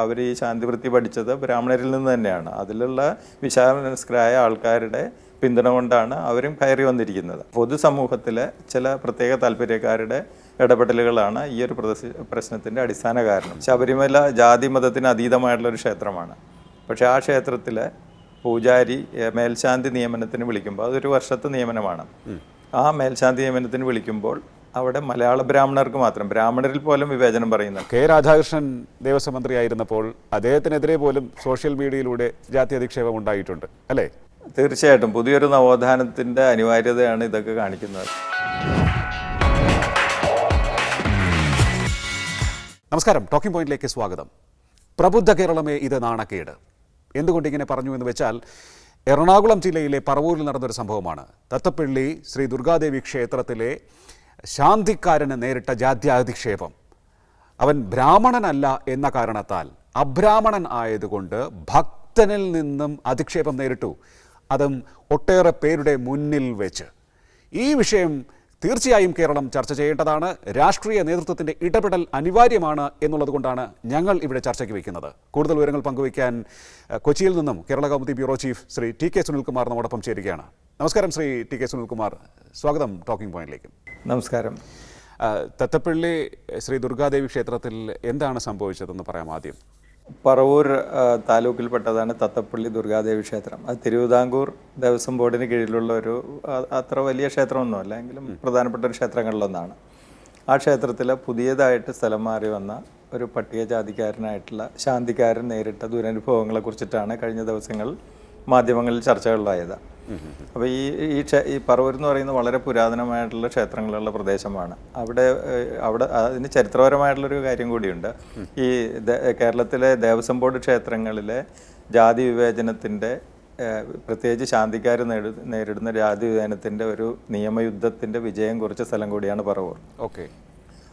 അവർ ഈ ശാന്തിവൃത്തി പഠിച്ചത് ബ്രാഹ്മണരിൽ നിന്ന് തന്നെയാണ്. അതിലുള്ള വിശാലമനസ്കരായ ആൾക്കാരുടെ പിന്തുണ കൊണ്ടാണ് അവരും കയറി വന്നിരിക്കുന്നത്. പൊതുസമൂഹത്തിലെ ചില പ്രത്യേക താല്പര്യക്കാരുടെ ഇടപെടലുകളാണ് ഈ ഒരു പ്രശ്നത്തിന്റെ അടിസ്ഥാന കാരണം. ശബരിമല ജാതി മതത്തിന് അതീതമായിട്ടുള്ള ഒരു ക്ഷേത്രമാണ്. പക്ഷേ ആ ക്ഷേത്രത്തിലെ പൂജാരി മേൽശാന്തി നിയമനത്തിന് വിളിക്കുമ്പോൾ അതൊരു വർഷത്തെ നിയമനമാണ്. ആ മേൽശാന്തി നിയമനത്തിന് വിളിക്കുമ്പോൾ അവിടെ മലയാള ബ്രാഹ്മണർക്ക് മാത്രം. ബ്രാഹ്മണരിൽ പോലും വിവേചനം പറയുന്നു. കെ രാധാകൃഷ്ണൻ ദേവസ്വം മന്ത്രിയായിരുന്നപ്പോൾ അദ്ദേഹത്തിനെതിരെ പോലും സോഷ്യൽ മീഡിയയിലൂടെ ജാതി അധിക്ഷേപം ഉണ്ടായിട്ടുണ്ട് അല്ലേ? തീർച്ചയായിട്ടും. പുതിയൊരു നവോത്ഥാനത്തിന്റെ അനിവാര്യതയാണ് ഇതൊക്കെ കാണിക്കുന്നത്. നമസ്കാരം. ടോക്കിംഗ് പോയിന്റിലേക്ക് സ്വാഗതം. പ്രബുദ്ധ കേരളമേ ഇത് നാണക്കേട്. എന്തുകൊണ്ട് ഇങ്ങനെ പറഞ്ഞു എന്ന് വെച്ചാൽ എറണാകുളം ജില്ലയിലെ പറവൂരിൽ നടന്നൊരു സംഭവമാണ്. തത്തപ്പള്ളി ശ്രീ ദുർഗാദേവി ക്ഷേത്രത്തിലെ ശാന്തിക്കാരന് നേരിട്ട ജാത്യാധിക്ഷേപം. അവൻ ബ്രാഹ്മണനല്ല എന്ന കാരണത്താൽ അബ്രാഹ്മണൻ ആയതുകൊണ്ട് ഭക്തനിൽ നിന്നും അധിക്ഷേപം നേരിട്ടു. അതും ഒട്ടേറെ പേരുടെ മുന്നിൽ വെച്ച്. ഈ വിഷയം തീർച്ചയായും കേരളം ചർച്ച ചെയ്യേണ്ടതാണ്. രാഷ്ട്രീയ നേതൃത്വത്തിന്റെ ഇടപെടൽ അനിവാര്യമാണ് എന്നുള്ളതുകൊണ്ടാണ് ഞങ്ങൾ ഇവിടെ ചർച്ചയ്ക്ക് വയ്ക്കുന്നത്. കൂടുതൽ വിവരങ്ങൾ പങ്കുവയ്ക്കാൻ കൊച്ചിയിൽ നിന്നും Kerala Kaumudi bureau chief Shri T K Sunilkumar നമ്മോടൊപ്പം ചേരുകയാണ്. നമസ്കാരം ശ്രീ ടി കെ സുനിൽകുമാർ. സ്വാഗതം ടോക്കിംഗ് പോയിന്റിലേക്ക്. നമസ്കാരം. തത്തപ്പള്ളി ശ്രീ ദുർഗാദേവി ക്ഷേത്രത്തിൽ എന്താണ് സംഭവിച്ചതെന്ന് പറയാം ആദ്യം. പറവൂർ താലൂക്കിൽപ്പെട്ടതാണ് തത്തപ്പള്ളി ദുർഗാദേവി ക്ഷേത്രം. അത് തിരുവിതാംകൂർ ദേവസ്വം ബോർഡിന് കീഴിലുള്ള ഒരു അത്ര വലിയ ക്ഷേത്രമൊന്നുമല്ല എങ്കിലും പ്രധാനപ്പെട്ട ഒരു ക്ഷേത്രങ്ങളിലൊന്നാണ്. ആ ക്ഷേത്രത്തിൽ പുതിയതായിട്ട് സ്ഥലം മാറി വന്ന ഒരു പട്ടികജാതിക്കാരനായിട്ടുള്ള ശാന്തിക്കാരൻ നേരിട്ട ദുരനുഭവങ്ങളെ കുറിച്ചിട്ടാണ് കഴിഞ്ഞ ദിവസങ്ങൾ മാധ്യമങ്ങളിൽ ചർച്ചകളിലായത്. അപ്പോൾ ഈ ഈ ക്ഷേ- ഈ പറവൂർ എന്ന് പറയുന്നത് വളരെ പുരാതനമായിട്ടുള്ള ക്ഷേത്രങ്ങളുള്ള പ്രദേശമാണ്. അവിടെ അവിടെ അതിന് ചരിത്രപരമായിട്ടുള്ളൊരു കാര്യം കൂടിയുണ്ട്. ഈ കേരളത്തിലെ ദേവസ്വം ബോർഡ് ക്ഷേത്രങ്ങളിലെ ജാതി വിവേചനത്തിന്റെ പ്രത്യേകിച്ച് ശാന്തിക്കാർ നേരി നേരിടുന്ന ജാതി വിവേചനത്തിന്റെ ഒരു നിയമയുദ്ധത്തിന്റെ വിജയം കുറിച്ച സ്ഥലം കൂടിയാണ് പറവൂർ. ഓക്കെ.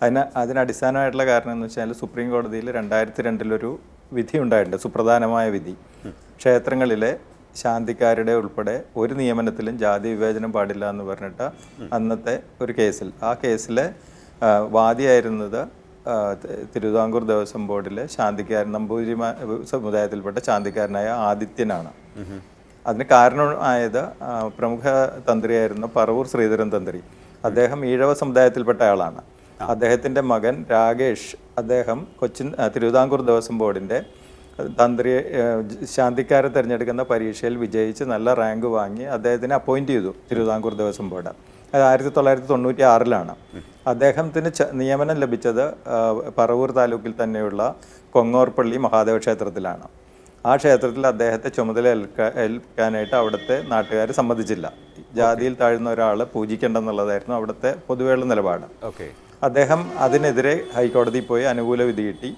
അതിന് അതിന് അടിസ്ഥാനമായിട്ടുള്ള കാരണം എന്ന് വെച്ചാൽ സുപ്രീം കോടതിയിൽ രണ്ടായിരത്തി രണ്ടിലൊരു വിധി ഉണ്ടായിട്ടുണ്ട് സുപ്രധാനമായ വിധി. ക്ഷേത്രങ്ങളിലെ ശാന്തിക്കാരുടെ ഉൾപ്പെടെ ഒരു നിയമനത്തിലും ജാതി വിവേചനം പാടില്ല എന്ന് പറഞ്ഞിട്ട് അന്നത്തെ ഒരു കേസിൽ. ആ കേസിലെ വാദിയായിരുന്നത് തിരുവിതാംകൂർ ദേവസ്വം ബോർഡിലെ ശാന്തിക്കാരൻ നമ്പൂതിരി സമുദായത്തിൽപ്പെട്ട ശാന്തിക്കാരനായ ആദിത്യനാണ്. അതിന് കാരണമായത് പ്രമുഖ തന്ത്രിയായിരുന്ന പറവൂർ ശ്രീധരൻ തന്ത്രി. അദ്ദേഹം ഈഴവ സമുദായത്തിൽപ്പെട്ട ആളാണ്. അദ്ദേഹത്തിന്റെ മകൻ രാകേഷ് അദ്ദേഹം കൊച്ചിൻ തിരുവിതാംകൂർ ദേവസ്വം ബോർഡിന്റെ തന്ത്രി ശാന്തിക്കാരെ തിരഞ്ഞെടുക്കുന്ന പരീക്ഷയിൽ വിജയിച്ച് നല്ല റാങ്ക് വാങ്ങി അദ്ദേഹത്തിനെ അപ്പോയിന്റ് ചെയ്തു തിരുവിതാംകൂർ ദേവസ്വം ബോർഡ്. അത് ആയിരത്തി തൊള്ളായിരത്തി തൊണ്ണൂറ്റി ആറിലാണ് അദ്ദേഹത്തിന് ച- നിയമനം ലഭിച്ചത് പറവൂർ താലൂക്കിൽ തന്നെയുള്ള കൊങ്ങോർപ്പള്ളി മഹാദേവ ക്ഷേത്രത്തിലാണ്. ആ ക്ഷേത്രത്തിൽ അദ്ദേഹത്തെ ചുമതല ഏൽക്ക- ഏൽക്കാനായിട്ട് അവിടുത്തെ നാട്ടുകാർ സമ്മതിച്ചില്ല. ജാതിയിൽ താഴ്ന്ന ഒരാൾ പൂജിക്കേണ്ടെന്നുള്ളതായിരുന്നു അവിടുത്തെ പൊതുവെയുള്ള നിലപാട്. ഓക്കെ. അദ്ദേഹം അതിനെതിരെ ഹൈക്കോടതിയിൽ പോയി അനുകൂല വിധി കിട്ടി.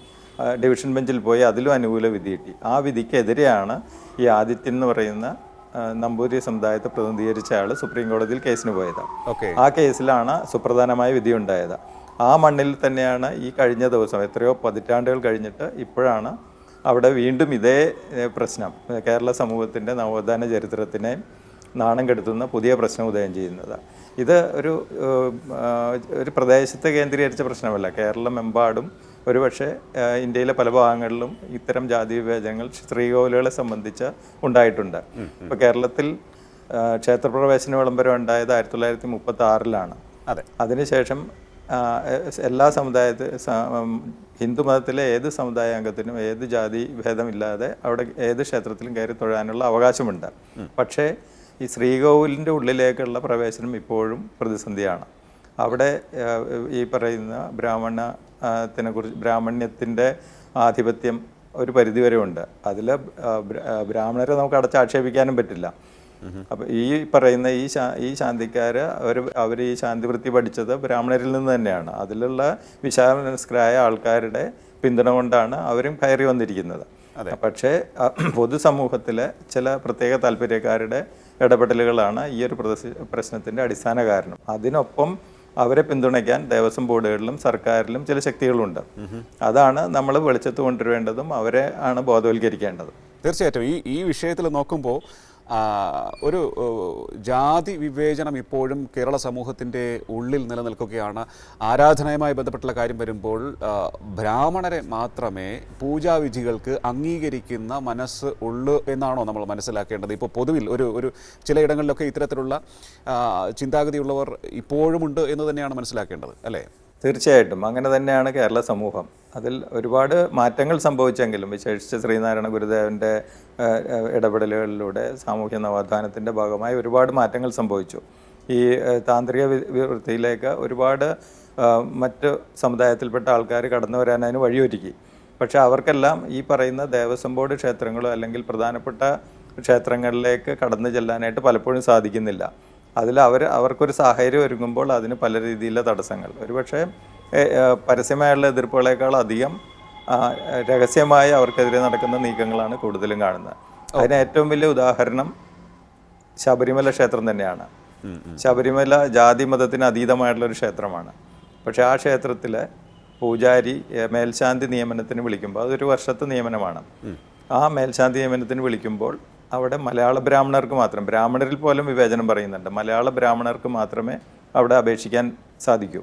ഡിവിഷൻ ബെഞ്ചിൽ പോയി അതിലും അനുകൂല വിധി കിട്ടി. ആ വിധിക്കെതിരെയാണ് ഈ ആദിത്യൻ എന്ന് പറയുന്ന നമ്പൂരി നമ്പൂതിരി സമുദായത്തെ പ്രതിനിധീകരിച്ച ആൾ സുപ്രീം കോടതിയിൽ കേസിന് പോയത്. ഓക്കെ. ആ കേസിലാണ് സുപ്രധാനമായ വിധി ഉണ്ടായത്. ആ മണ്ണിൽ തന്നെയാണ് ഈ കഴിഞ്ഞ ദിവസം എത്രയോ പതിറ്റാണ്ടുകൾ കഴിഞ്ഞിട്ട് ഇപ്പോഴാണ് അവിടെ വീണ്ടും ഇതേ പ്രശ്നം കേരള സമൂഹത്തിന്റെ നവോത്ഥാന ചരിത്രത്തിനെ നാണം കെടുത്തുന്ന പുതിയ പ്രശ്നം ഉദയം ചെയ്യുന്നത്. ഇത് ഒരു ഒരു പ്രദേശത്തെ കേന്ദ്രീകരിച്ച പ്രശ്നമല്ല കേരളമെമ്പാടും ഒരുപക്ഷെ ഇന്ത്യയിലെ പല ഭാഗങ്ങളിലും ഇത്തരം ജാതി വിവേചനങ്ങൾ സ്ത്രീകോലുകളെ സംബന്ധിച്ച് ഉണ്ടായിട്ടുണ്ട്. ഇപ്പോൾ കേരളത്തിൽ ക്ഷേത്രപ്രവേശന വിളംബരം ഉണ്ടായത് ആയിരത്തി തൊള്ളായിരത്തി മുപ്പത്തി ആറിലാണ് അതെ അതിനുശേഷം എല്ലാ സമുദായത്തിൽ ഹിന്ദു മതത്തിലെ ഏത് സമുദായ അംഗത്തിനും ഏത് ജാതി ഭേദമില്ലാതെ അവിടെ ഏത് ക്ഷേത്രത്തിലും കയറി തൊഴാനുള്ള അവകാശമുണ്ട്. പക്ഷേ ഈ ശ്രീകോവിലിന്റെ ഉള്ളിലേക്കുള്ള പ്രവേശനം ഇപ്പോഴും പ്രതിസന്ധിയാണ്. അവിടെ ഈ പറയുന്ന ബ്രാഹ്മണത്തിനെ കുറിച്ച് ബ്രാഹ്മണ്യത്തിന്റെ ആധിപത്യം ഒരു പരിധിവരെ ഉണ്ട് അതിൽ ബ്രാഹ്മണരെ നമുക്ക് അടച്ചാക്ഷേപിക്കാനും പറ്റില്ല. അപ്പൊ ഈ പറയുന്ന ഈ ശാ ഈ ശാന്തിക്കാര് അവർ അവർ ഈ ശാന്തിവൃത്തി പഠിച്ചത് ബ്രാഹ്മണരിൽ നിന്ന് തന്നെയാണ്. അതിലുള്ള വിശാലനസ്കരായ ആൾക്കാരുടെ പിന്തുണ കൊണ്ടാണ് അവരും കയറി വന്നിരിക്കുന്നത്. പക്ഷേ പൊതുസമൂഹത്തിലെ ചില പ്രത്യേക താല്പര്യക്കാരുടെ ഇടപെടലുകളാണ് ഈ ഒരു പ്രശ്നത്തിന്റെ അടിസ്ഥാന കാരണം അതിനൊപ്പം അവരെ പിന്തുണയ്ക്കാൻ ദേവസ്വം ബോർഡുകളിലും സർക്കാരിലും ചില ശക്തികളുണ്ട്. അതാണ് നമ്മൾ വെളിച്ചത്ത് കൊണ്ടുവരേണ്ടതും അവരെ ആണ് ബോധവൽക്കരിക്കേണ്ടത്. തീർച്ചയായിട്ടും. ഈ ഈ വിഷയത്തിൽ നോക്കുമ്പോൾ ഒരു ജാതി വിവേചനം ഇപ്പോഴും കേരള സമൂഹത്തിന്റെ ഉള്ളിൽ നിലനിൽക്കുകയാണ്. ആരാധനയുമായി ബന്ധപ്പെട്ടുള്ള കാര്യം വരുമ്പോൾ ബ്രാഹ്മണരെ മാത്രമേ പൂജാവിധികൾക്ക് അംഗീകരിക്കുന്ന മനസ്സ് ഉള്ളൂ എന്നാണോ നമ്മൾ മനസ്സിലാക്കേണ്ടത്? ഇപ്പോൾ പൊതുവിൽ ഒരു ഒരു ചിലയിടങ്ങളിലൊക്കെ ഇത്തരത്തിലുള്ള ചിന്താഗതിയുള്ളവർ ഇപ്പോഴുമുണ്ട് എന്ന് തന്നെയാണ് മനസ്സിലാക്കേണ്ടത് അല്ലേ? തീർച്ചയായിട്ടും. അങ്ങനെ തന്നെയാണ് കേരള സമൂഹം. അതിൽ ഒരുപാട് മാറ്റങ്ങൾ സംഭവിച്ചെങ്കിലും വിശേഷിച്ച് ശ്രീനാരായണ ഗുരുദേവന്റെ ഇടപെടലുകളിലൂടെ സാമൂഹ്യ നവോത്ഥാനത്തിന്റെ ഭാഗമായി ഒരുപാട് മാറ്റങ്ങൾ സംഭവിച്ചു. ഈ താന്ത്രിക വിവൃത്തിയിലേക്ക് ഒരുപാട് മറ്റ് സമുദായത്തിൽപ്പെട്ട ആൾക്കാർ കടന്നു വരാൻ അതിന് വഴിയൊരുക്കി. പക്ഷേ അവർക്കെല്ലാം ഈ പറയുന്ന ദേവസ്വം ബോർഡ് ക്ഷേത്രങ്ങളോ അല്ലെങ്കിൽ പ്രധാനപ്പെട്ട ക്ഷേത്രങ്ങളിലേക്ക് കടന്നു ചെല്ലാനായിട്ട് പലപ്പോഴും സാധിക്കുന്നില്ല. അതിൽ അവർ അവർക്കൊരു സാഹചര്യം ഒരുങ്ങുമ്പോൾ അതിന് പല രീതിയിലുള്ള തടസ്സങ്ങൾ. ഒരുപക്ഷെ പരസ്യമായുള്ള എതിർപ്പുകളേക്കാൾ അധികം രഹസ്യമായി അവർക്കെതിരെ നടക്കുന്ന നീക്കങ്ങളാണ് കൂടുതലും കാണുന്നത്. അതിന് ഏറ്റവും വലിയ ഉദാഹരണം ശബരിമല ക്ഷേത്രം തന്നെയാണ്. ശബരിമല ജാതി മതത്തിന് അതീതമായിട്ടുള്ള ഒരു ക്ഷേത്രമാണ്. പക്ഷേ ആ ക്ഷേത്രത്തിലെ പൂജാരി മേൽശാന്തി നിയമനത്തിന് വിളിക്കുമ്പോൾ അതൊരു വർഷത്തെ നിയമനമാണ്. ആ മേൽശാന്തി നിയമനത്തിന് വിളിക്കുമ്പോൾ അവിടെ മലയാള ബ്രാഹ്മണർക്ക് മാത്രം ബ്രാഹ്മണരിൽ പോലും വിവേചനം പറയുന്നുണ്ട്. മലയാള ബ്രാഹ്മണർക്ക് മാത്രമേ അവിടെ അപേക്ഷിക്കാൻ സാധിക്കൂ.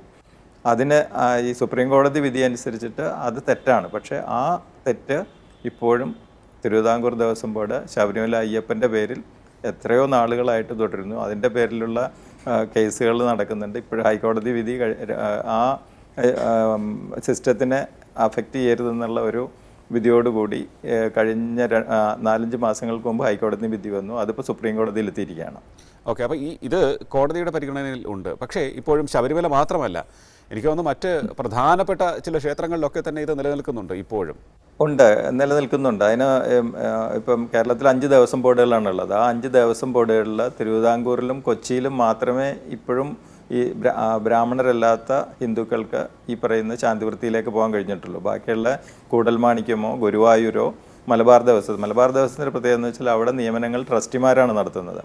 അതിന് ഈ സുപ്രീം കോടതി വിധി അനുസരിച്ചിട്ട് അത് തെറ്റാണ്. പക്ഷേ ആ തെറ്റ് ഇപ്പോഴും തിരുവിതാംകൂർ ദേവസ്വം ബോർഡ് ശബരിമല അയ്യപ്പന്റെ പേരിൽ എത്രയോ നാളുകളായിട്ട് തുടരുന്നു. അതിന്റെ പേരിലുള്ള കേസുകൾ നടക്കുന്നുണ്ട്. ഇപ്പോഴും ഹൈക്കോടതി വിധി ആ സിസ്റ്റത്തിനെ അഫക്റ്റ് ചെയ്യരുതെന്നുള്ള ഒരു വിധിയോടുകൂടി കഴിഞ്ഞ നാലഞ്ച് മാസങ്ങൾക്ക് മുമ്പ് ഹൈക്കോടതി വിധി വന്നു. അതിപ്പോൾ സുപ്രീം കോടതിയിൽ എത്തിയിരിക്കുകയാണ്. ഓക്കെ അപ്പോൾ ഈ ഇത് കോടതിയുടെ പരിഗണനയിൽ ഉണ്ട്. പക്ഷേ ഇപ്പോഴും ശബരിമല മാത്രമല്ല. എനിക്ക് തോന്നുന്നു മറ്റ് പ്രധാനപ്പെട്ട ചില ക്ഷേത്രങ്ങളിലൊക്കെ തന്നെ ഇത് നിലനിൽക്കുന്നുണ്ട് ഇപ്പോഴും. ഉണ്ട് നിലനിൽക്കുന്നുണ്ട്. അതിന് ഇപ്പം കേരളത്തിൽ അഞ്ച് ദേവസ്വം ബോർഡുകളാണുള്ളത് ആ അഞ്ച് ദേവസ്വം ബോർഡുകളിൽ തിരുവിതാംകൂറിലും കൊച്ചിയിലും മാത്രമേ ഇപ്പോഴും ഈ ബ്രാഹ്മണരല്ലാത്ത ഹിന്ദുക്കൾക്ക് ഈ പറയുന്ന ശാന്തിവൃത്തിയിലേക്ക് പോകാൻ കഴിഞ്ഞിട്ടുള്ളൂ. ബാക്കിയുള്ള കൂടൽമാണിക്യമോ ഗുരുവായൂരോ മലബാർ ദേവസ്വം മലബാർ ദേവസ്വത്തിന്റെ പ്രത്യേകത എന്ന് വെച്ചാൽ അവിടെ നിയമനങ്ങൾ ട്രസ്റ്റിമാരാണ് നടത്തുന്നത്.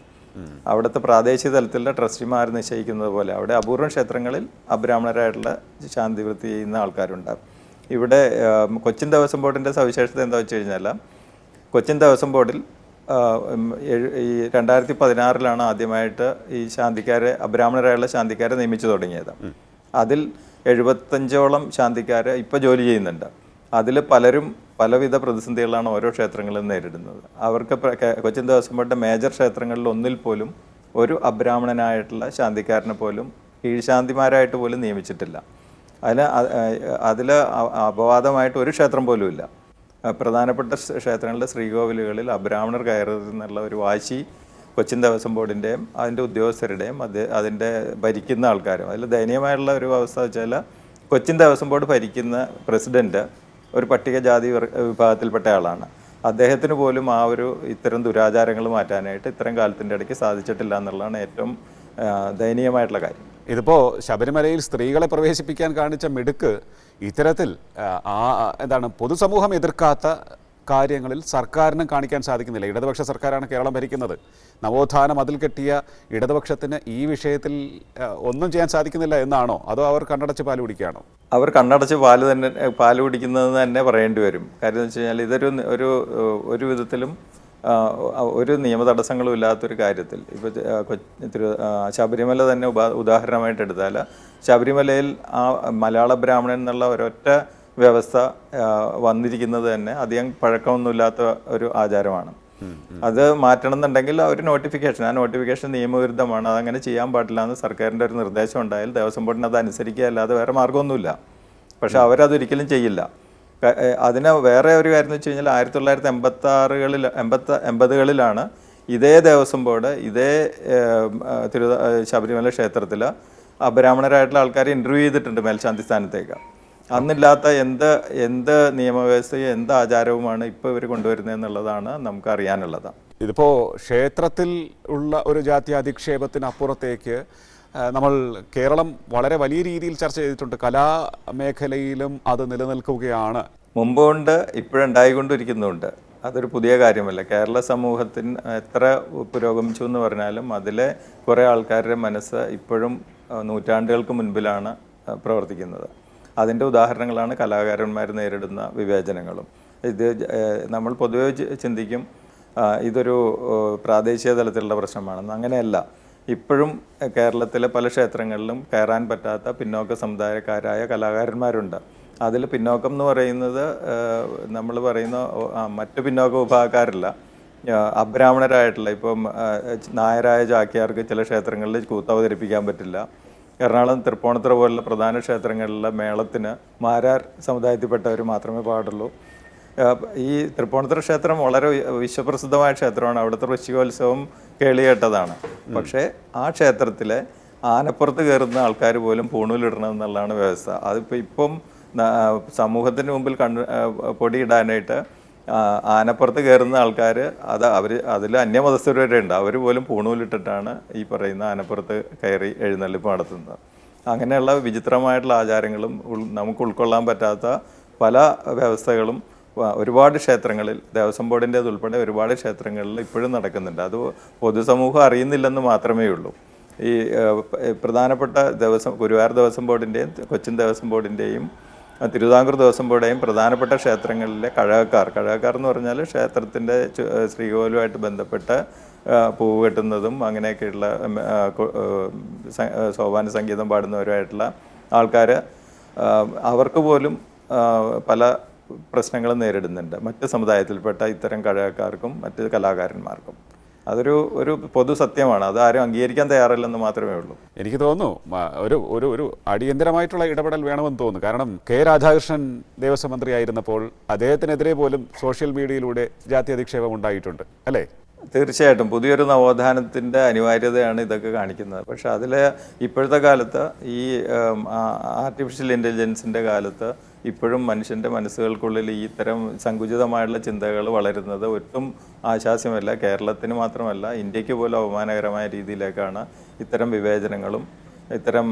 അവിടുത്തെ പ്രാദേശിക തലത്തിലുള്ള ട്രസ്റ്റിമാർ നിശ്ചയിക്കുന്നത് പോലെ അവിടെ അപൂർവ ക്ഷേത്രങ്ങളിൽ അബ്രാഹ്മണരായിട്ടുള്ള ശാന്തിവൃത്തി ചെയ്യുന്ന ആൾക്കാരുണ്ട് ഇവിടെ കൊച്ചിൻ ദേവസ്വം ബോർഡിന്റെ സവിശേഷത എന്താ വെച്ച് കഴിഞ്ഞാൽ കൊച്ചിൻ ദേവസ്വം ബോർഡിൽ ഈ രണ്ടായിരത്തി പതിനാറിലാണ് ആദ്യമായിട്ട് ഈ ശാന്തിക്കാരെ അബ്രാഹ്മണരായുള്ള ശാന്തിക്കാരെ നിയമിച്ചു തുടങ്ങിയത്. അതിൽ എഴുപത്തഞ്ചോളം ശാന്തിക്കാരെ ഇപ്പോൾ ജോലി ചെയ്യുന്നുണ്ട്. അതിൽ പലരും പലവിധ പ്രതിസന്ധികളാണ് ഓരോ ക്ഷേത്രങ്ങളിലും നേരിടുന്നത്. അവർക്ക് കൊച്ചിൻ ദേവസ്വം ബോർഡിന്റെ മേജർ ക്ഷേത്രങ്ങളിൽ ഒന്നിൽ പോലും ഒരു അബ്രാഹ്മണനായിട്ടുള്ള ശാന്തിക്കാരനെ പോലും കീഴ്ശാന്തിമാരായിട്ട് പോലും നിയമിച്ചിട്ടില്ല. അതിൽ അതിൽ അപവാദമായിട്ട് ഒരു ക്ഷേത്രം പോലും ഇല്ല പ്രധാനപ്പെട്ട ക്ഷേത്രങ്ങളുടെ ശ്രീകോവിലുകളിൽ അബ്രാഹ്മണർ കയറരുത് എന്നുള്ള ഒരു വാശി കൊച്ചിൻ ദേവസ്വം ബോർഡിന്റെയും അതിന്റെ ഉദ്യോഗസ്ഥരുടെയും അത് അതിന്റെ ഭരിക്കുന്ന ആൾക്കാരും. അതിൽ ദയനീയമായുള്ള ഒരു അവസ്ഥ വെച്ചാൽ കൊച്ചിൻ ദേവസ്വം ബോർഡ് ഭരിക്കുന്ന പ്രസിഡന്റ് ഒരു പട്ടികജാതി വിഭാഗത്തിൽപ്പെട്ട ആളാണ്. അദ്ദേഹത്തിന് പോലും ആ ഒരു ഇത്തരം ദുരാചാരങ്ങൾ മാറ്റാനായിട്ട് ഇത്തരം കാലത്തിന്റെ ഇടയ്ക്ക് സാധിച്ചിട്ടില്ല എന്നുള്ളതാണ് ഏറ്റവും ദയനീയമായിട്ടുള്ള കാര്യം. ഇതിപ്പോൾ ശബരിമലയിൽ സ്ത്രീകളെ പ്രവേശിപ്പിക്കാൻ കാണിച്ച മിടുക്ക് ഇത്തരത്തിൽ ആ, എന്താണ് പൊതുസമൂഹം എതിർക്കാത്ത കാര്യങ്ങളിൽ സർക്കാരിനും കാണിക്കാൻ സാധിക്കുന്നില്ല. ഇടതുപക്ഷ സർക്കാരാണ് കേരളം ഭരിക്കുന്നത്. നവോത്ഥാനം അതിൽ കെട്ടിയ ഇടതുപക്ഷത്തിന് ഈ വിഷയത്തിൽ ഒന്നും ചെയ്യാൻ സാധിക്കുന്നില്ല എന്നാണോ? അതോ അവർ കണ്ണടച്ച് പാൽ കുടിക്കുകയാണോ? അവർ കണ്ണടച്ച് പാൽ തന്നെ പാൽ കുടിക്കുന്നതെന്ന് തന്നെ പറയേണ്ടി വരും. കാര്യം എന്ന് വെച്ച് കഴിഞ്ഞാൽ ഇതൊരു ഒരു ഒരു വിധത്തിലും ഒരു നിയമ തടസ്സങ്ങളും ഇല്ലാത്തൊരു കാര്യത്തിൽ. ഇപ്പോൾ തിരു ശബരിമല തന്നെ ഉപാ ഉദാഹരണമായിട്ട് എടുത്താൽ ശബരിമലയിൽ ആ മലയാള ബ്രാഹ്മണൻ എന്നുള്ള ഒരൊറ്റ വ്യവസ്ഥ വന്നിരിക്കുന്നത് തന്നെ അധികം പഴക്കമൊന്നുമില്ലാത്ത ഒരു ആചാരമാണ്. അത് മാറ്റണം എന്നുണ്ടെങ്കിൽ ആ ഒരു നോട്ടിഫിക്കേഷൻ ആ നോട്ടിഫിക്കേഷൻ നിയമവിരുദ്ധമാണ്. അതങ്ങനെ ചെയ്യാൻ പാടില്ല എന്ന് സർക്കാരിന്റെ ഒരു നിർദ്ദേശം ഉണ്ടായാൽ ദേവസ്വം ബോർഡിന് അത് അനുസരിക്കുക അല്ലാതെ വേറെ മാർഗമൊന്നുമില്ല. പക്ഷെ അവരതൊരിക്കലും ചെയ്യില്ല. അതിന് വേറെ ഒരു കാര്യം എന്ന് വെച്ച് കഴിഞ്ഞാൽ ആയിരത്തി തൊള്ളായിരത്തി എൺപത്തി ആറുകളിൽ എൺപത്തി എൺപതുകളിലാണ് ഇതേ ദേവസ്വം ബോർഡ് ഇതേ തിരു ശബരിമല ക്ഷേത്രത്തിൽ അബ്രാഹ്മണരായിട്ടുള്ള ആൾക്കാരെ ഇന്റർവ്യൂ ചെയ്തിട്ടുണ്ട് മേൽശാന്തി സ്ഥാനത്തേക്ക്. അന്നില്ലാത്ത എന്ത് എന്ത് നിയമവ്യവസ്ഥയും എന്ത് ആചാരവുമാണ് ഇപ്പോൾ ഇവർ കൊണ്ടുവരുന്നത് എന്നുള്ളതാണ് നമുക്ക് അറിയാനുള്ളത് ഇതിപ്പോൾ ക്ഷേത്രത്തിൽ ഉള്ള ഒരു ജാതി അധിക്ഷേപത്തിന് അപ്പുറത്തേക്ക് ആ, നമ്മൾ കേരളം വളരെ വലിയ രീതിയിൽ ചർച്ച ചെയ്തിട്ടുണ്ട്. കലാമേഖലയിലും അത് നിലനിൽക്കുകയാണ്. മുമ്പുണ്ട് ഇപ്പോഴുണ്ടായിക്കൊണ്ടിരിക്കുന്നുണ്ട്. അതൊരു പുതിയ കാര്യമല്ല. കേരള സമൂഹത്തിന് എത്ര പുരോഗമിച്ചു എന്ന് പറഞ്ഞാലും അതിലെ കുറേ ആൾക്കാരുടെ മനസ്സ് ഇപ്പോഴും നൂറ്റാണ്ടുകൾക്ക് മുൻപിലാണ് പ്രവർത്തിക്കുന്നത്. അതിന്റെ ഉദാഹരണങ്ങളാണ് കലാകാരന്മാർ നേരിടുന്ന വിവേചനങ്ങളും. ഇത് നമ്മൾ പൊതുവെ ചിന്തിക്കും ഇതൊരു പ്രാദേശിക തലത്തിലുള്ള പ്രശ്നമാണെന്ന്. അങ്ങനെയല്ല. ഇപ്പോഴും കേരളത്തിലെ പല ക്ഷേത്രങ്ങളിലും കയറാൻ പറ്റാത്ത പിന്നോക്ക സമുദായക്കാരായ കലാകാരന്മാരുണ്ട്. അതിൽ പിന്നോക്കം എന്ന് പറയുന്നത് നമ്മൾ പറയുന്ന മറ്റ് പിന്നോക്ക വിഭാഗക്കാരല്ല. അബ്രാഹ്മണരായിട്ടുള്ള ഇപ്പം നായരായ ചാക്യാർക്ക് ചില ക്ഷേത്രങ്ങളിൽ കൂത്ത് അവതരിപ്പിക്കാൻ പറ്റില്ല. എറണാകുളം തൃപ്പൂണിത്തുറ പോലുള്ള പ്രധാന ക്ഷേത്രങ്ങളിലെ മേളത്തിന് മാരാർ സമുദായത്തിൽപ്പെട്ടവർ മാത്രമേ പാടുള്ളൂ. ഈ തൃപ്പൂണിത്തുറ ക്ഷേത്രം വളരെ വിശ്വപ്രസിദ്ധമായ ക്ഷേത്രമാണ്. അവിടുത്തെ വൃശ്ചികോത്സവം കേളികേട്ടതാണ് പക്ഷേ ആ ക്ഷേത്രത്തിലെ ആനപ്പുറത്ത് കയറുന്ന ആൾക്കാർ പോലും പൂണൂലിടണം എന്നുള്ളതാണ് വ്യവസ്ഥ. അതിപ്പോൾ ഇപ്പം സമൂഹത്തിന് മുമ്പിൽ കണ്ട് പൊടിയിടാനായിട്ട് ആനപ്പുറത്ത് കയറുന്ന ആൾക്കാർ അത് അവർ അതിൽ അന്യമതസ്ഥർ വരെ ഉണ്ട്. അവർ പോലും പൂണൂലിട്ടിട്ടാണ് ഈ പറയുന്ന ആനപ്പുറത്ത് കയറി എഴുന്നള്ളിപ്പ് നടത്തുന്നത്. അങ്ങനെയുള്ള വിചിത്രമായിട്ടുള്ള ആചാരങ്ങളും നമുക്ക് ഉൾക്കൊള്ളാൻ പറ്റാത്ത പല വ്യവസ്ഥകളും ഒരുപാട് ക്ഷേത്രങ്ങളിൽ ദേവസ്വം ബോർഡിന്റേത് ഉൾപ്പെടെ ഒരുപാട് ക്ഷേത്രങ്ങളിൽ ഇപ്പോഴും നടക്കുന്നുണ്ട്. അത് പൊതുസമൂഹം അറിയുന്നില്ലെന്ന് മാത്രമേ ഉള്ളൂ. ഈ പ്രധാനപ്പെട്ട ദേവസ്വം ഗുരുവായൂർ ദേവസ്വം ബോർഡിന്റെയും കൊച്ചിൻ ദേവസ്വം ബോർഡിന്റെയും തിരുവിതാംകൂർ ദേവസ്വം ബോർഡേയും പ്രധാനപ്പെട്ട ക്ഷേത്രങ്ങളിലെ കഴകക്കാർ കഴകക്കാർ എന്ന് പറഞ്ഞാൽ ക്ഷേത്രത്തിന്റെ ശ്രീകോലുമായിട്ട് ബന്ധപ്പെട്ട പൂവ് കെട്ടുന്നതും അങ്ങനെയൊക്കെയുള്ള സോപാന സംഗീതം പാടുന്നവരുമായിട്ടുള്ള ആൾക്കാർ അവർക്ക് പോലും പല പ്രശ്നങ്ങളും നേരിടുന്നുണ്ട്. മറ്റ് സമുദായത്തിൽപ്പെട്ട ഇത്തരം കഴകക്കാർക്കും മറ്റ് കലാകാരന്മാർക്കും. അതൊരു ഒരു പൊതു സത്യമാണ്. അത് ആരും അംഗീകരിക്കാൻ തയ്യാറല്ലെന്ന് മാത്രമേ ഉള്ളൂ. എനിക്ക് തോന്നുന്നു ഒരു ഒരു ഒരു അടിയന്തരമായിട്ടുള്ള ഇടപെടൽ വേണമെന്ന് തോന്നുന്നു. കാരണം കെ രാധാകൃഷ്ണൻ ദേവസ്വം മന്ത്രിയായിരുന്നപ്പോൾ അദ്ദേഹത്തിനെതിരെ പോലും സോഷ്യൽ മീഡിയയിലൂടെ ജാതി അധിക്ഷേപം ഉണ്ടായിട്ടുണ്ട് അല്ലേ? തീർച്ചയായിട്ടും. പുതിയൊരു നവോത്ഥാനത്തിന്റെ അനിവാര്യതയാണ് ഇതൊക്കെ കാണിക്കുന്നത്. പക്ഷെ അതിൽ ഇപ്പോഴത്തെ കാലത്ത് ഈ ആർട്ടിഫിഷ്യൽ ഇന്റലിജൻസിന്റെ കാലത്ത് ഇപ്പോഴും മനുഷ്യന്റെ മനസ്സുകൾക്കുള്ളിൽ ഈ ഇത്തരം സങ്കുചിതമായുള്ള ചിന്തകൾ വളരുന്നത് ഒട്ടും ആശാസ്യമല്ല. കേരളത്തിന് മാത്രമല്ല ഇന്ത്യയ്ക്ക് പോലും അപമാനകരമായ രീതിയിലേക്കാണ് ഇത്തരം വിവേചനങ്ങളും ഇത്തരം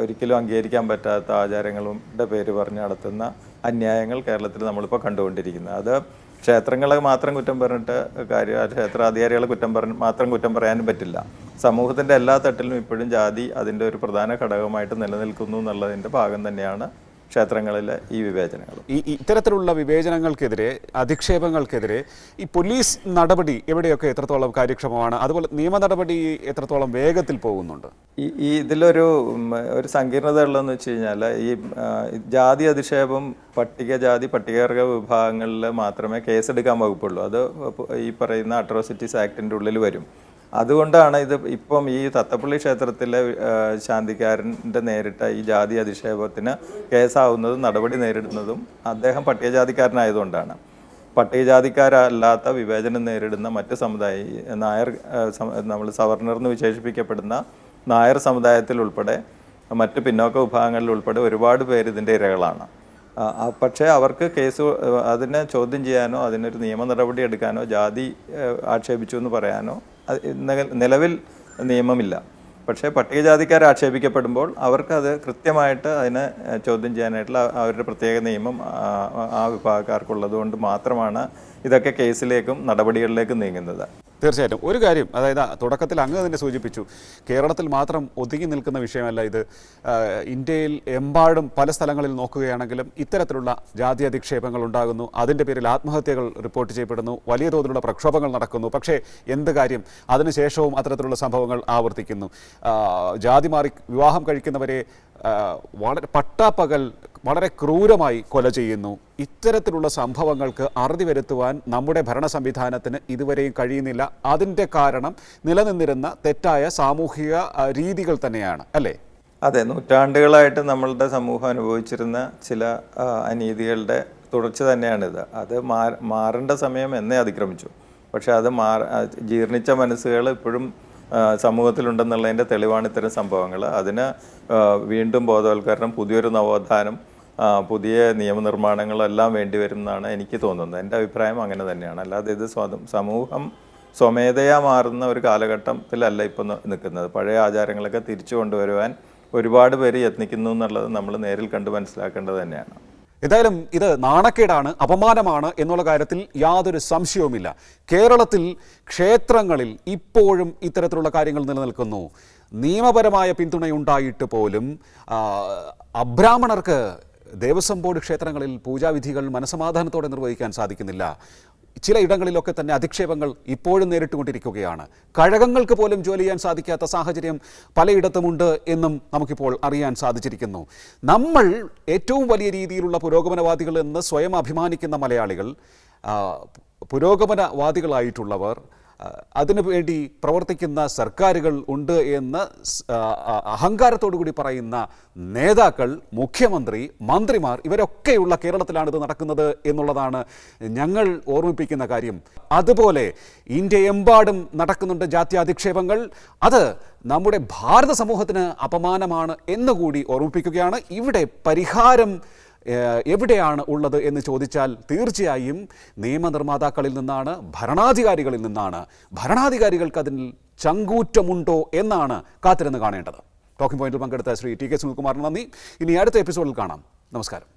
ഒരിക്കലും അംഗീകരിക്കാൻ പറ്റാത്ത ആചാരങ്ങളുടെ പേര് പറഞ്ഞ് നടത്തുന്ന അന്യായങ്ങൾ കേരളത്തിൽ നമ്മളിപ്പോൾ കണ്ടുകൊണ്ടിരിക്കുന്നത്. അത് ക്ഷേത്രങ്ങളെ മാത്രം കുറ്റം പറഞ്ഞിട്ട് കാര്യം ക്ഷേത്രാധികാരികളെ കുറ്റം പറഞ്ഞ് മാത്രം കുറ്റം പറയാനും പറ്റില്ല. സമൂഹത്തിന്റെ എല്ലാ തട്ടിലും ഇപ്പോഴും ജാതി അതിന്റെ ഒരു പ്രധാന ഘടകമായിട്ട് നിലനിൽക്കുന്നു എന്നുള്ളതിന്റെ ഭാഗം തന്നെയാണ് ക്ഷേത്രങ്ങളിലെ ഈ വിവേചനങ്ങൾ ഈ ഇത്തരത്തിലുള്ള വിവേചനങ്ങൾക്കെതിരെ അധിക്ഷേപങ്ങൾക്കെതിരെ ഈ പോലീസ് നടപടി എവിടെയൊക്കെ എത്രത്തോളം കാര്യക്ഷമമാണ്? അതുപോലെ നിയമ നടപടി എത്രത്തോളം വേഗത്തിൽ പോകുന്നുണ്ട്? ഈ ഈ ഇതിലൊരു ഒരു സങ്കീർണത ഉള്ളതെന്ന് വെച്ച് കഴിഞ്ഞാൽ ഈ ജാതി അധിക്ഷേപം പട്ടികജാതി പട്ടികവർഗ വിഭാഗങ്ങളിൽ മാത്രമേ കേസെടുക്കാൻ വകുപ്പുള്ളൂ. അത് ഈ പറയുന്ന അട്രോസിറ്റീസ് ആക്ടിന്റെ ഉള്ളിൽ വരും. അതുകൊണ്ടാണ് ഇത് ഇപ്പം ഈ തത്തപ്പള്ളി ക്ഷേത്രത്തിലെ ശാന്തിക്കാരന്റെ നേരിട്ട ഈ ജാതി അധിക്ഷേപത്തിന് കേസാവുന്നതും നടപടി നേരിടുന്നതും അദ്ദേഹം പട്ടികജാതിക്കാരനായതുകൊണ്ടാണ്. പട്ടികജാതിക്കാരല്ലാത്ത വിവേചനം നേരിടുന്ന മറ്റ് സമുദായ നായർ നമ്മൾ സവർണർ എന്ന് വിശേഷിപ്പിക്കപ്പെടുന്ന നായർ സമുദായത്തിൽ ഉൾപ്പെടെ മറ്റ് പിന്നോക്ക വിഭാഗങ്ങളിൽ ഉൾപ്പെടെ ഒരുപാട് പേര് ഇതിന്റെ ഇരകളാണ്. പക്ഷേ അവർക്ക് കേസ് അതിനെ ചോദ്യം ചെയ്യാനോ അതിനൊരു നിയമ നടപടി എടുക്കാനോ ജാതി ആക്ഷേപിച്ചു എന്ന് പറയാനോ നിലവിൽ നിയമമില്ല. പക്ഷേ പട്ടികജാതിക്കാർ ആക്ഷേപിക്കപ്പെടുമ്പോൾ അവർക്കത് കൃത്യമായിട്ട് അതിനെ ചോദ്യം ചെയ്യാനായിട്ടുള്ള അവരുടെ പ്രത്യേക നിയമം ആ- വിഭാഗക്കാർക്കുള്ളത് കൊണ്ട് മാത്രമാണ് ഇതൊക്കെ കേസിലേക്കും നടപടികളിലേക്കും നീങ്ങുന്നത്. തീർച്ചയായിട്ടും. ഒരു കാര്യം അതായത് തുടക്കത്തിൽ അങ്ങ് തന്നെ സൂചിപ്പിച്ചു കേരളത്തിൽ മാത്രം ഒതുങ്ങി നിൽക്കുന്ന വിഷയമല്ല ഇത്. ഇന്ത്യയിൽ എമ്പാടും പല സ്ഥലങ്ങളിൽ നോക്കുകയാണെങ്കിലും ഇത്തരത്തിലുള്ള ജാതി അധിക്ഷേപങ്ങൾ ഉണ്ടാകുന്നു. അതിന്റെ പേരിൽ ആത്മഹത്യകൾ റിപ്പോർട്ട് ചെയ്യപ്പെടുന്നു. വലിയ തോതിലുള്ള പ്രക്ഷോഭങ്ങൾ നടക്കുന്നു. പക്ഷേ എന്ത് കാര്യം? അതിനുശേഷവും അത്തരത്തിലുള്ള സംഭവങ്ങൾ ആവർത്തിക്കുന്നു. ജാതി മാറി വിവാഹം കഴിക്കുന്നവരെ വളരെ പട്ടാപ്പകൽ വളരെ ക്രൂരമായി കൊല ചെയ്യുന്നു. ഇത്തരത്തിലുള്ള സംഭവങ്ങൾക്ക് അറുതി വരുത്തുവാൻ നമ്മുടെ ഭരണ സംവിധാനത്തിന് ഇതുവരെയും കഴിയുന്നില്ല. അതിന്റെ കാരണം നിലനിന്നിരുന്ന തെറ്റായ സാമൂഹിക രീതികൾ തന്നെയാണ് അല്ലേ? അതെ നൂറ്റാണ്ടുകളായിട്ട് നമ്മളുടെ സമൂഹം അനുഭവിച്ചിരുന്ന ചില അനീതികളുടെ തുടർച്ച തന്നെയാണിത്. അത് മാ- മാറേണ്ട സമയം എന്നെ അതിക്രമിച്ചു. പക്ഷെ അത് മാറ ജീർണിച്ച മനസ്സുകൾ ഇപ്പോഴും സമൂഹത്തിലുണ്ടെന്നുള്ളതിന്റെ തെളിവാണ് ഇത്തരം സംഭവങ്ങൾ. അതിന് വീണ്ടും ബോധവൽക്കരണം പുതിയൊരു നവോത്ഥാനം പുതിയ നിയമനിർമ്മാണങ്ങളെല്ലാം വേണ്ടി വരുമെന്നാണ് എനിക്ക് തോന്നുന്നത്. എന്റെ അഭിപ്രായം അങ്ങനെ തന്നെയാണ്. അല്ലാതെ ഇത് സമൂഹം സ്വമേധയാ മാറുന്ന ഒരു കാലഘട്ടത്തിലല്ല ഇപ്പം നിൽക്കുന്നത്. പഴയ ആചാരങ്ങളൊക്കെ തിരിച്ചു കൊണ്ടുവരുവാൻ ഒരുപാട് പേര് യത്നിക്കുന്നു എന്നുള്ളത് നമ്മൾ നേരിൽ കണ്ട് മനസ്സിലാക്കേണ്ടത് തന്നെയാണ്. എന്തായാലും ഇത് നാണക്കേടാണ് അപമാനമാണ് എന്നുള്ള കാര്യത്തിൽ യാതൊരു സംശയവുമില്ല. കേരളത്തിൽ ക്ഷേത്രങ്ങളിൽ ഇപ്പോഴും ഇത്തരത്തിലുള്ള കാര്യങ്ങൾ നിലനിൽക്കുന്നു. നിയമപരമായ പിന്തുണയുണ്ടായിട്ട് പോലും അബ്രാഹ്മണർക്ക് ദേവസ്വം ബോർഡ് ക്ഷേത്രങ്ങളിൽ പൂജാവിധികൾ മനസമാധാനത്തോടെ നിർവഹിക്കാൻ സാധിക്കുന്നില്ല. ചില ഇടങ്ങളിലൊക്കെ തന്നെ അധിക്ഷേപങ്ങൾ ഇപ്പോഴും നേരിട്ടുകൊണ്ടിരിക്കുകയാണ്. കഴകങ്ങൾക്ക് പോലും ജോലി ചെയ്യാൻ സാധിക്കാത്ത സാഹചര്യം പലയിടത്തുമുണ്ട് എന്നും നമുക്കിപ്പോൾ അറിയാൻ സാധിച്ചിരിക്കുന്നു. നമ്മൾ ഏറ്റവും വലിയ രീതിയിലുള്ള പുരോഗമനവാദികൾ എന്ന് സ്വയം അഭിമാനിക്കുന്ന മലയാളികൾ പുരോഗമനവാദികളായിട്ടുള്ളവർ ആ, അതിനു വേണ്ടി പ്രവർത്തിക്കുന്ന സർക്കാരുകൾ ഉണ്ട് എന്ന് അഹങ്കാരത്തോടു കൂടി പറയുന്ന നേതാക്കൾ മുഖ്യമന്ത്രി മന്ത്രിമാർ ഇവരൊക്കെയുള്ള കേരളത്തിലാണ് ഇത് നടക്കുന്നത് എന്നുള്ളതാണ് ഞങ്ങൾ ഓർമ്മിപ്പിക്കുന്ന കാര്യം. അതുപോലെ ഇന്ത്യയെമ്പാടും നടക്കുന്നുണ്ട് ജാത്യാധിക്ഷേപങ്ങൾ. അത് നമ്മുടെ ഭാരത സമൂഹത്തിന് അപമാനമാണ് എന്നുകൂടി ഓർമ്മിപ്പിക്കുകയാണ്. ഇവിടെ പരിഹാരം എവിടെയാണ് ഉള്ളത് എന്ന് ചോദിച്ചാൽ തീർച്ചയായും നിയമനിർമ്മാതാക്കളിൽ നിന്നാണ് ഭരണാധികാരികളിൽ നിന്നാണ്. ഭരണാധികാരികൾക്ക് അതിൽ ചങ്കൂറ്റമുണ്ടോ എന്നാണ് കാത്തിരുന്ന് കാണേണ്ടത്. ടോക്കിംഗ് പോയിന്റിൽ പങ്കെടുത്ത ശ്രീ ടി കെ സുനിൽകുമാറിന് നന്ദി. ഇനി അടുത്ത എപ്പിസോഡിൽ കാണാം. നമസ്കാരം.